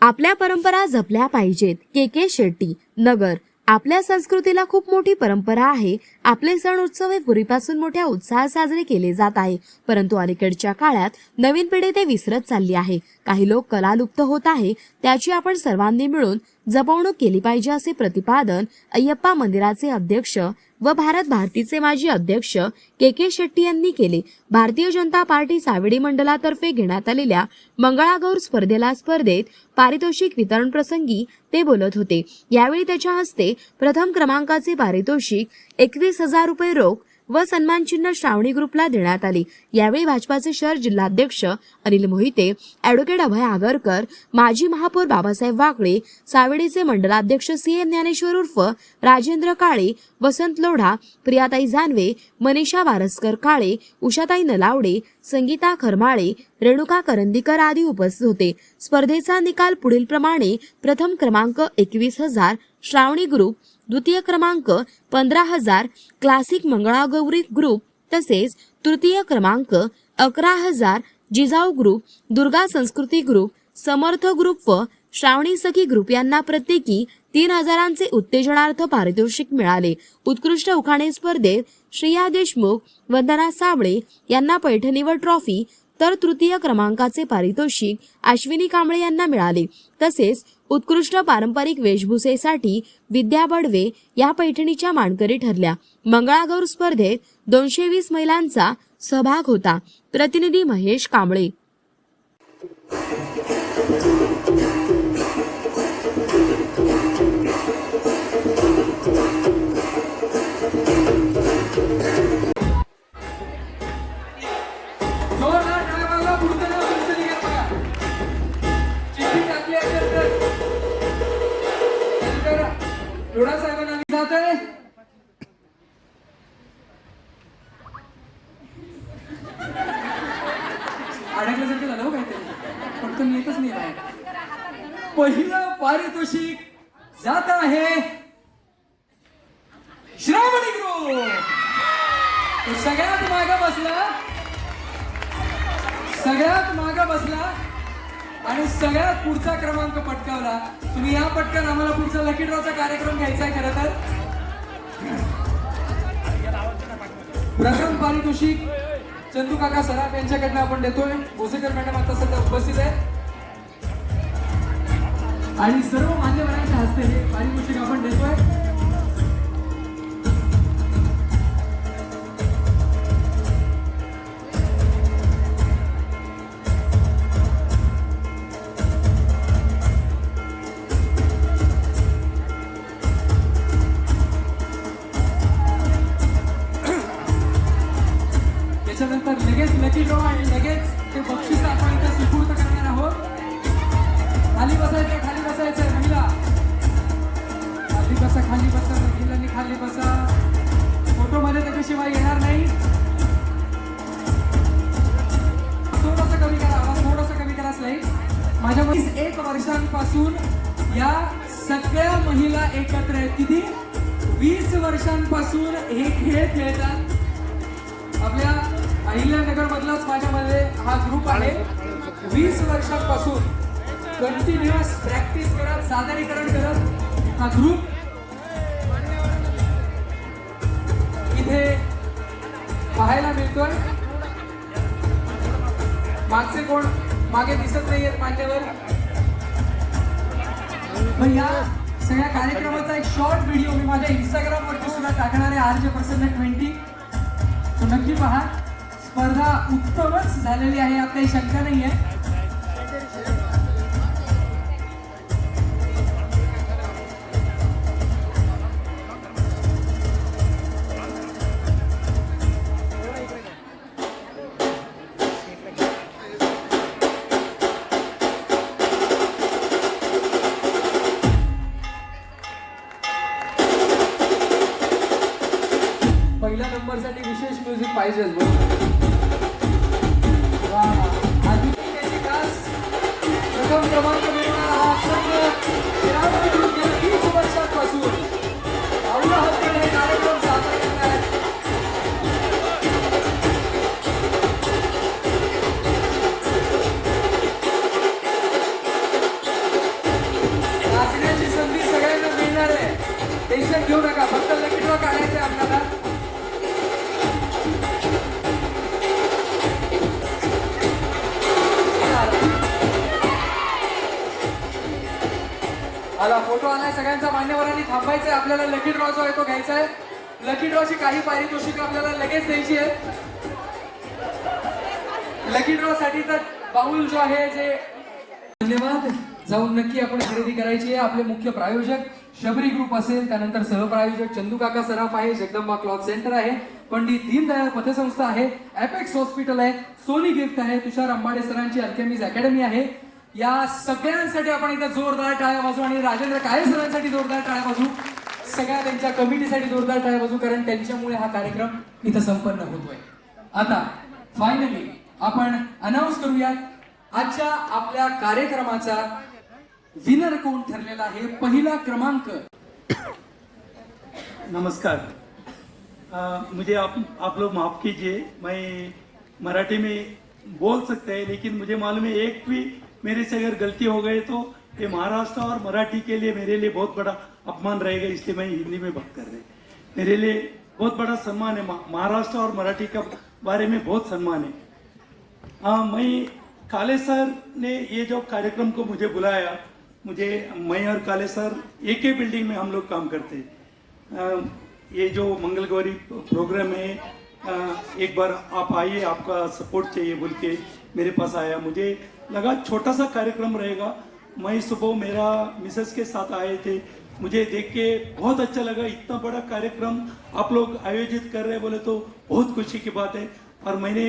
आपल्या परंपरा जपल्या पाहिजेत के के शेट्टी नगर. आपल्या संस्कृतीला खूप मोठी परंपरा आहे. आपले सण उत्सव हे पूर्वीपासून मोठ्या उत्साहात साजरे केले जात आहे. परंतु अलीकडच्या काळात नवीन पिढी ते विसरत चालली आहे. काही लोक कला लुप्त होत आहे. त्याची आपण सर्वांनी मिळून जपवणूक केली पाहिजे असे प्रतिपादन अय्यप्पा मंदिराचे अध्यक्ष व भारत भारतीचे माजी अध्यक्ष के के शेट्टी यांनी केले. भारतीय जनता पार्टी सावेडी मंडळातर्फे घेण्यात आलेल्या मंगळागौर स्पर्धेला स्पर्धेत पारितोषिक वितरण प्रसंगी ते बोलत होते. यावेळी त्याच्या हस्ते प्रथम क्रमांकाचे पारितोषिक एकवीस हजार रुपये रोख व सन्मानचिन्ह श्रावणी ग्रुपला देण्यात आले. यावेळी भाजपाचे शहर जिल्हाध्यक्ष अनिल मोहिते ॲडव्होकेट अभय आगरकर माजी महापौर बाबासाहेब वाकळे सावेडीचे मंडलाध्यक्ष सी एन ज्ञानेश्वर उर्फ राजेंद्र काळे वसंत लोढा प्रियाताई जानवे मनीषा वारसकर काळे उषाताई नलावडे संगीता खरमाळे रेणुका करंदीकर आदी उपस्थित होते. स्पर्धेचा निकाल पुढील प्रमाणे प्रथम क्रमांक एकवीस हजार श्रावणी ग्रुप द्वितीय क्रमांक पंधरा हजार क्लासिक मंगळागौरी ग्रुप तसेच तृतीय क्रमांक अकरा हजार जिजाऊ ग्रुप दुर्गा संस्कृती ग्रुप समर्थ ग्रुप व श्रावणी सखी ग्रुप यांना प्रत्येकी तीन हजारांचे उत्तेजनार्थ पारितोषिक मिळाले. उत्कृष्ट उखाणे स्पर्धेत श्रेया देशमुख वंदना साबळे यांना पैठणी व ट्रॉफी तर तृतीय क्रमांकाचे पारितोषिक अश्विनी कांबळे यांना मिळाले. तसेच उत्कृष्ट पारंपरिक वेशभूषेसाठी विद्या बडवे या पैठणीच्या मानकरी ठरल्या. मंगळागौर स्पर्धेत दोनशे वीस महिलांचा सहभाग होता. प्रतिनिधी महेश कांबळे. अडकल्यासारखं झालं हो काहीतरी. पटकन येतच नाही बाहेर. पहिलं पारितोषिक जात आहे श्रावणी ग्रुप सगळ्यात मागा बसला सगळ्यात माग बसला आणि सगळ्यात पुढचा क्रमांक पटकावला. तुम्ही या पटकन आम्हाला पुढचा लकी ड्रॉचा कार्यक्रम घ्यायचा आहे खरं तर. प्रथम पारितोषिक चंदू काका सराफ यांच्याकडनं आपण देतोय. भोसेकर मॅडम आता सध्या उपस्थित आहे आणि सर्व मान्यवरांच्या हस्ते हे पारितोषिक आपण देतोय. बक्षीस आपण इथं सुपूर्त करणार आहोत. खाली बसायचं खाली बसायचं महिला. खाली बसा खाली बसा महिलांनी खाली बसा. फोटोमध्ये त्याच्याशिवाय येणार नाही. थोडंसं कमी करा आवाज थोडंसं कमी करा स्लाईड माझ्या मध्ये एक वर्षांपासून या सगळ्या महिला एकत्र आहेत. किती? वीस वर्षांपासून हे खेळ खेळतात. आपल्या अहिल्यानगर मधलाच माझ्यामध्ये हा ग्रुप आहे. वीस वर्षांपासून कंटिन्युअस प्रॅक्टिस करत सादरीकरण करत हा ग्रुप इथे पाहायला मिळतोय. मागचे कोण? मागे दिसत नाहीयेत मान्यवर पण या सगळ्या कार्यक्रमाचा एक शॉर्ट व्हिडिओ मी माझ्या इंस्टाग्राम वरती सुद्धा टाकणार आहे. आर जे प्रसन्न ट्वेंटी तो नक्की पहा. स्पर्धा उत्तमच झालेली आहे. यात काही शंका नाही आहे पहिल्या नंबरसाठी विशेष म्युझिक पाहिजेच बरोबर प्रथम क्रमांक मिळवणारा हा संघ श्रावणी ग्रुप गेल्या आला फोटो आलाय सगळ्यांचा मान्यवरांनी थांबायचंय. आपल्याला लकी ड्रॉ जो आहे तो घ्यायचा आहे लकी ड्रॉची काही पारितोषिक आपल्याला लगेच द्यायची आहे. लकी ड्रॉ साठी तर बाउल जो आहे जे धन्यवाद. जाऊन नक्की आपण खरेदी करायची आहे. आपले मुख्य प्रायोजक शबरी ग्रुप असेल त्यानंतर सहप्रायोजक चंदू काका सराफ आहे जगदंबा क्लॉथ सेंटर आहे पंडित दीनदयाळ पथसंस्था आहे अपेक्स हॉस्पिटल आहे सोनी गिफ्ट आहे तुषार अंबाडे सरांची अल्केमीज अकॅडमी आहे या सगळ्यांसाठी आपण इथं जोरदार टाळ्या वाजू आणि राजेंद्र काळे सरांसाठी जोरदार टाळ्या वाजू सगळ्या त्यांच्या कमिटीसाठी जोरदार टाळ्या वाजू कारण त्यांच्यामुळे हा कार्यक्रम इथं संपन्न होतोय. आता फायनली आपण अनाऊन्स करूयात आजच्या आपल्या कार्यक्रमाचा विनर कोण ठरलेला आहे? पहिला क्रमांक. नमस्कार. अ, मुझे आप आप लोग माफ़ कीजिए मैं मराठी में बोल सकते हैं लेकिन मुझे मालूम है एक भी मेरे से अगर गलती हो गई तो ये महाराष्ट्र और मराठी के लिए मेरे लिए बहुत बड़ा अपमान रहेगा इसलिए मैं हिंदी में बात कर रहे मेरे लिए बहुत बड़ा सम्मान है महाराष्ट्र और मराठी का बारे में बहुत सम्मान है। हाँ मैं काले सर ने ये जो कार्यक्रम को मुझे बुलाया, मुझे, मैं और काले सर एक ही बिल्डिंग में हम लोग काम करते हैं। ये जो मंगल गौरी प्रोग्राम है एक बार आप आइए, आपका सपोर्ट चाहिए बोल के मेरे पास आया। मुझे लगा छोटा सा कार्यक्रम रहेगा। मैं सुबह मेरा मिसेस के साथ आए थे। मुझे देख के बहुत अच्छा लगा। इतना बड़ा कार्यक्रम आप लोग आयोजित कर रहे बोले तो बहुत खुशी की बात है। और मैंने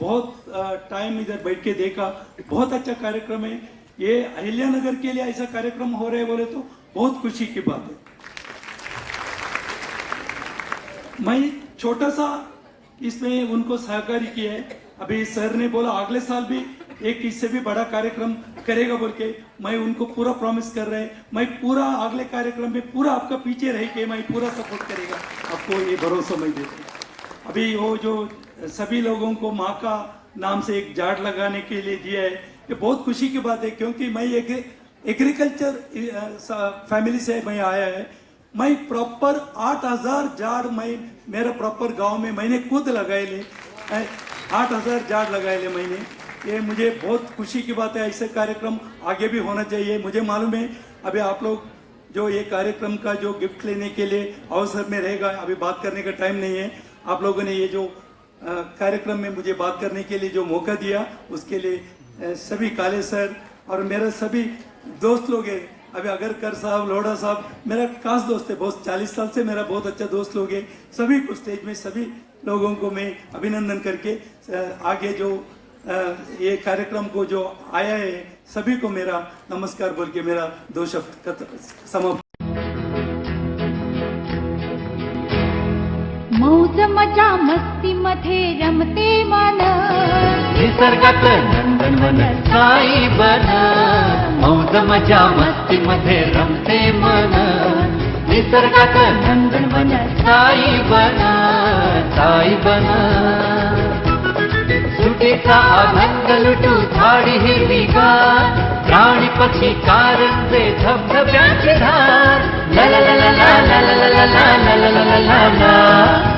बहुत टाइम इधर बैठ के देखा। बहुत अच्छा कार्यक्रम है। ये अहिल्यानगर के लिए ऐसा कार्यक्रम हो रहे बोले तो बहुत खुशी की बात है। मैं छोटा सा इसमें उनको सहकारी किया है। अभी सर ने बोला, अगले साल भी एक इससे भी बड़ा कार्यक्रम करेगा बोल के मैं उनको पूरा प्रॉमिस कर रहे हैं। मैं पूरा अगले कार्यक्रम में पूरा आपका पीछे रह के मैं पूरा सपोर्ट करेगा। आपको ये भरोसा मैं देता अभी वो जो सभी लोगों को माँ का नाम से एक जाड़ लगाने के लिए दिया है, ये बहुत खुशी की बात है क्योंकि मैं एक एग्रीकल्चर फैमिली से मैं आया है। मैं प्रॉपर आठ हज़ार झाड़ मैं, मेरा प्रॉपर गाँव में मैंने खुद लगाए ले। आठ हज़ार झाड़ लगाए ले मैंने। ये मुझे बहुत खुशी की बात है, ऐसे कार्यक्रम आगे भी होना चाहिए। मुझे मालूम है, अभी आप लोग जो ये कार्यक्रम का जो गिफ्ट लेने के लिए अवसर में रहेगा, अभी बात करने का टाइम नहीं है। आप लोगों ने ये जो कार्यक्रम में मुझे बात करने के लिए जो मौका दिया, उसके लिए सभी काले सर और मेरे सभी दोस्त लोग हैं अभी अगर कर साहब लोढ़ा साहब, मेरा खास दोस्त है बहुत चालीस साल से मेरा बहुत अच्छा दोस्त लोग है। सभी को स्टेज में, सभी लोगों को मैं अभिनंदन करके आगे जो ये कार्यक्रम को जो आया है, सभी को मेरा नमस्कार बोल के मेरा दो शब्द समाप्त। मौज मज़ा मस्ती मध्ये रमते मन निसर्गात नंदनवन साई बन मौज मजा मस्ती मध्ये रमते मन निसर्गात नंदनवन साई बन साई बन सुटीचा आनंद लुटू झाडी हिरवीगार प्राणी पक्षी कारंजे धबधब्याची धार ला ला ला ला ला ला ला ला ला ला ला ला ला ला ला